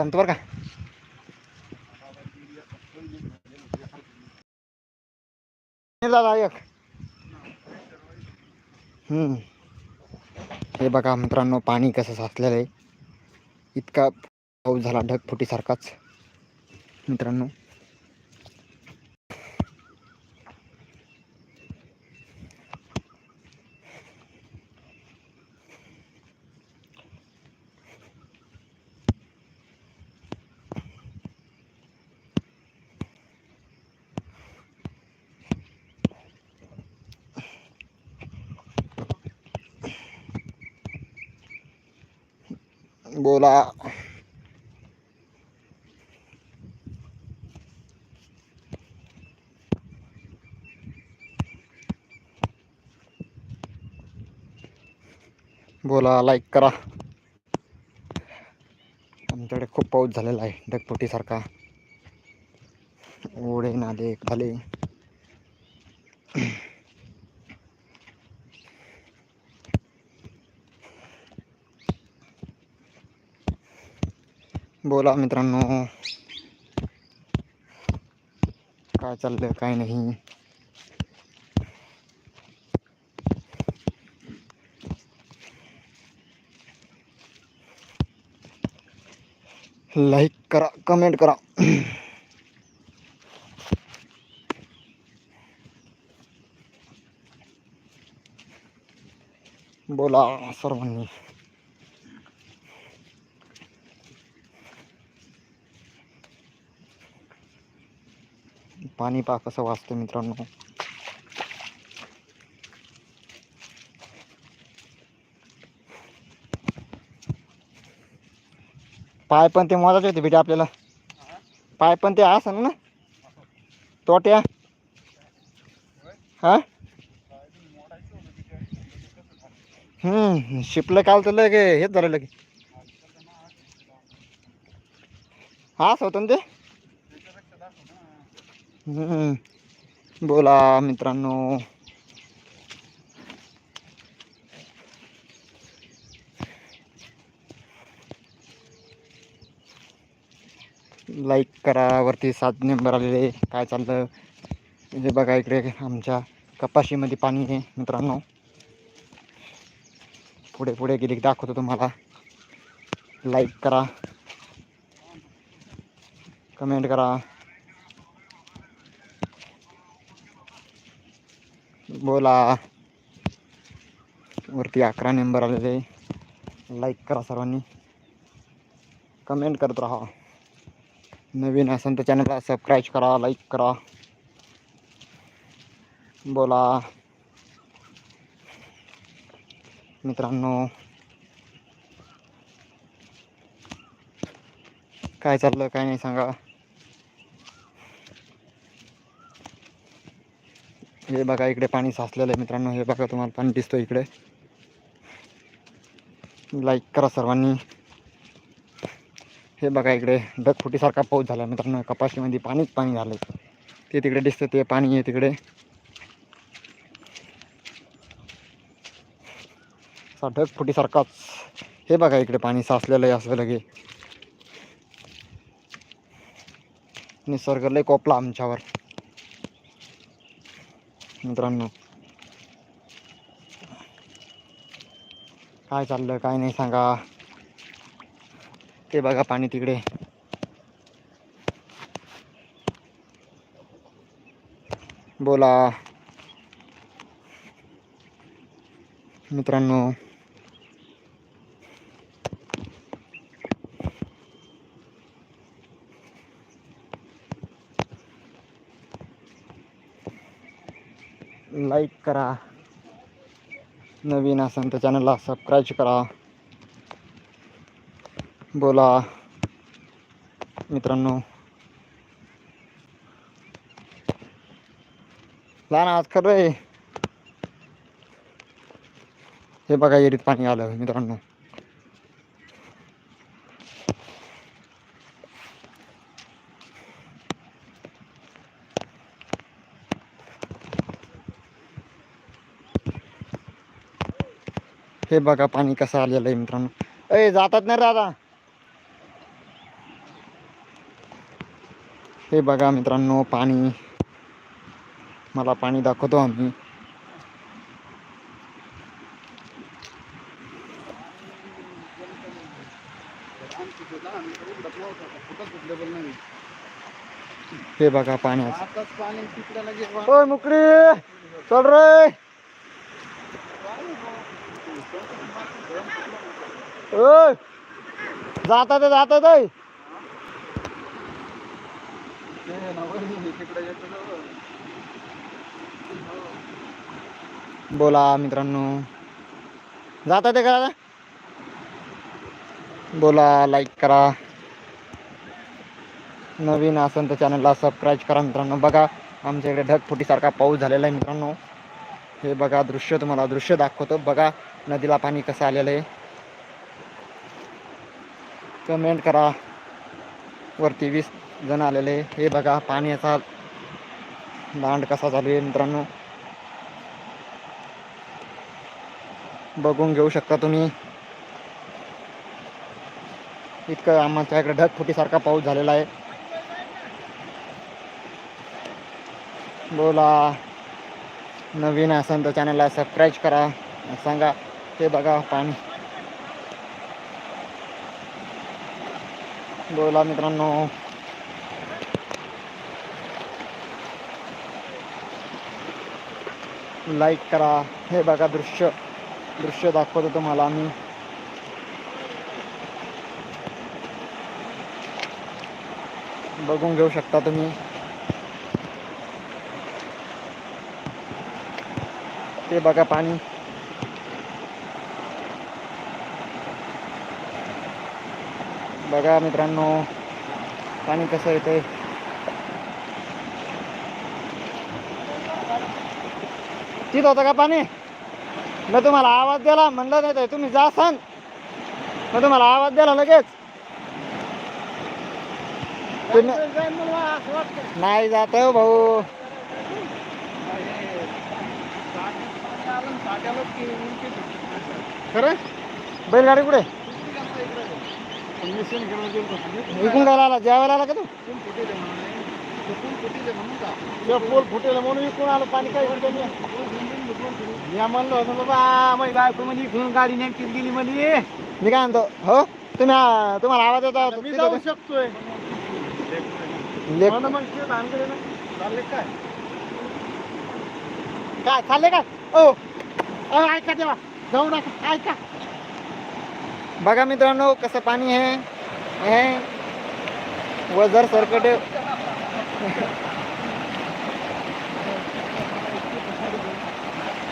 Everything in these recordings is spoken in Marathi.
सांगतो बरं का हे एक हे बघा मित्रांनो पाणी कसं साचलेलं आहे. इतका पाऊस झाला ढगफुटीसारखाच. मित्रांनो. बोला. बोला लाईक करा. आमच्याकडे खूप पाऊस झालेला आहे ढगफुटीसारखा. ओढे नाले खाले. बोला मित्रांनो काय चाललं काय नाही. लाईक करा कमेंट करा. बोला सर्वांनी. पाणी पा कसं वाचतं मित्रांनो. पाय पण ते मोजायचे होते बेटे आपल्याला. पाय पण ते ना. तोट्या. हा? हम्म शिपलं काल तर लगे, हेच झालं लगे. हा होतं ना ते. बोला मित्रांनो. लाईक करा वरती सात नंबर आलेले. काय चाललं? म्हणजे बघा इकडे आमच्या कपाशीमध्ये पाणी आहे मित्रांनो. पुढे पुढे गेले दाखवतो तुम्हाला. लाईक करा. कमेंट करा. बोला. वरती अकरा नंबर आलेले. लाईक करा सर्वांनी. कमेंट करत राहा. नवीन असेल तर चॅनलला सबस्क्राईब करा लाईक करा. बोला. मित्रांनो. काय चाललं काय नाही सांगा. हे बघा इकडे पाणी साचलेलं आहे मित्रांनो. हे बघा तुम्हाला पाणी दिसतो इकडे. लाईक करा सर्वांनी. हे बघा इकडे ढगफुटीसारखा पाऊस झाला मित्रांनो. कपाशीमध्ये पाणीच पाणी झालं ते तिकडे दिसतं ते पाणी आहे तिकडे. ढगफुटीसारखाच. हे बघा इकडे पाणी साचलेलं आहे असं लगे. निसर्ग लय कोपला आमच्यावर. मित्रांनो. काय चाललं काय नाही सांगा. ते बघा पाणी तिकडे. बोला. मित्रांनो. लाईक करा. नवीन असेल तर चॅनलला सबस्क्राईब करा. बोला. मित्रांनो. लहान आज खरं हे बघा येरीत पाणी आलं मित्रांनो. हे बघा पाणी कसं आलेलं आहे मित्रांनो. ए जातात नाही रे दादा. हे बघा मित्रांनो पाणी. मला पाणी दाखवतो आम्ही. हे बघा पाणी मुकडी. चल रे. ओ जाता ते जाता ते. बोला मित्रांनो. जाता ते करा. बोला लाईक करा. नवीन असेल तर चॅनलला सबस्क्राईब करा मित्रांनो. बघा आमच्या इकडे ढगफुटीसारखा पाऊस झालेला आहे मित्रांनो. हे बघा दृश्य तुम्हाला दृश्य दाखवतो. बघा नदीला पाणी कसं आलेलं आहे. कमेंट करा. वरती वीस जण आलेले. हे बघा पाण्याचा दांड कसा चालू आहे मित्रांनो. बघून घेऊ शकता तुम्ही. इतकं आमच्या इकडे ढगफुटीसारखा पाऊस झालेला आहे. बोला. नवीन असेल तर चॅनलला सबस्क्राईब करा. सांगा. ते बघा पाणी. बोला मित्रांनो. लाईक करा. हे बघा दृश्य. दृश्य दाखवतो तुम्हाला आम्ही. बघून घेऊ शकता तुम्ही. ते बघा पाणी. बघा मित्रांनो पाणी कसं येतंय? तिथं होतं का पाणी? मी तुम्हाला आवाज दिला म्हणलं नाही तर तुम्ही जा सांग. मग तुम्हाला आवाज दिला लगेच. तुम्ही नाही जात हो भाऊ. खरं? बैलगाडी कुठे? इकून काय आला जेवायला आला का तू? पोल फुटेल म्हणून इकून आलो. पाणी काय मी? म्हणलो होतो बाबा माझी बायको म्हणजे इकडून गाडी नेमकीच गेली म्हणजे मी काय म्हणतो हो? तुम्ही तुम्हाला आवाज येतो मी जाऊ शकतोय. मग ते भानगडे ना. चालले काय? काय चालले काय ओ ओ ऐका तेव्हा जाऊ नका ऐका. बघा मित्रांनो कसं पाणी आहे. हे वजर सरकट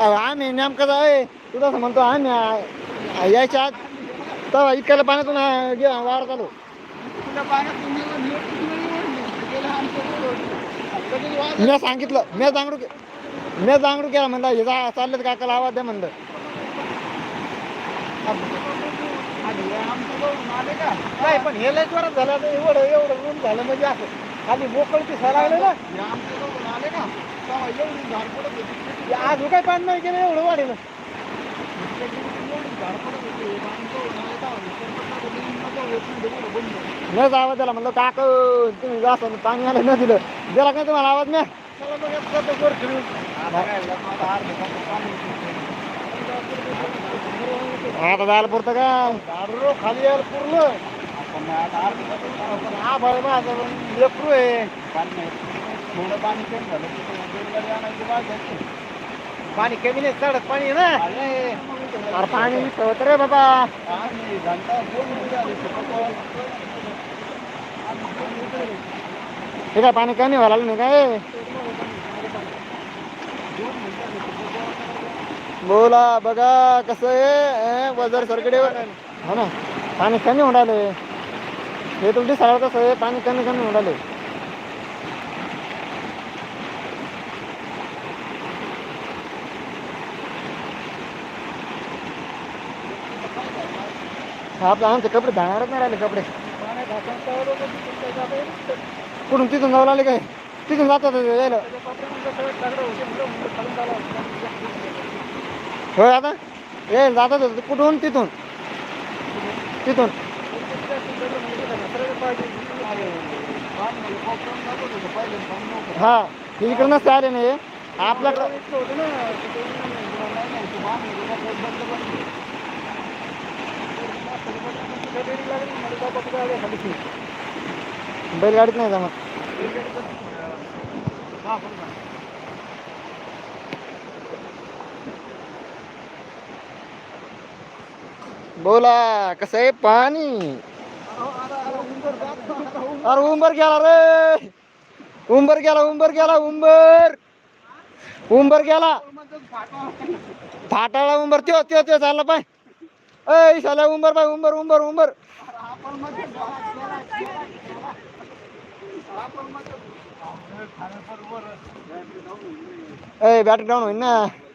आम्ही नेमकं आहे तू तसं म्हणतो आम्ही यायच्या आत तेव्हा इतक्याला पाण्यातून वाढत आलो वर वाज- मी सांगितलं मी जांगडू मी जांगडू केला म्हणलं हे जा चाललेत काकाला आवाज द्या म्हणलं. नाही, पण हे लय जोरात झालं आता. एवढं एवढं ऊन झालं म्हणजे असं. खाली मोकळ दिसायला लागले ना. आज काय पाणी नाही केलं एवढं वाढेल. मी आवाज दिला म्हणलं काक तुम्ही जास्त पाणी आलं न दिलं दिला काय तुम्हाला आवाज मग आता जायला पुरतं का? दारू खाली यायला पण हा भर माझं पण लेकरू आहे. पाणी नाही. थोडं पाणी कमी झालं. आहे. पाणी कमी नाही चढत पाणी आहे ना? अरे, पाणी होत रे बाबा. पाणी घंटा दोन मिनिटं आली. हे काय पाणी कमी व्हायला लागलं नाही काय? बोला बघा कसं आहे वजर हो ना? पाणी कमी होऊन राहिले हे तुमची सरळ कसं आहे पाणी कमी कमी होऊन राहिले आपलं आमचे कपडे धाणारच नाही राहिले कपडे. तिथून कुठून? तिथून जाऊ लागले काय? तिथून जातात यायला. हो दादा ए दादा होतो कुठून? तिथून. तिथून. हा इकडनंच आले नाही. आपल्याकडं बैलगाडीत नाही जाणार बोला कसं आहे पाणी? अरे उंबर गेला रे. उंबर गेला उंबर गेला उंबर. उंबर गेला. फाटाळा उंबर त्यो त्यो त्यो चालला पाय. ऐ साला उंबर पाय उंबर उंबर उंबर. ए बॅटरी डाऊन होईल ना.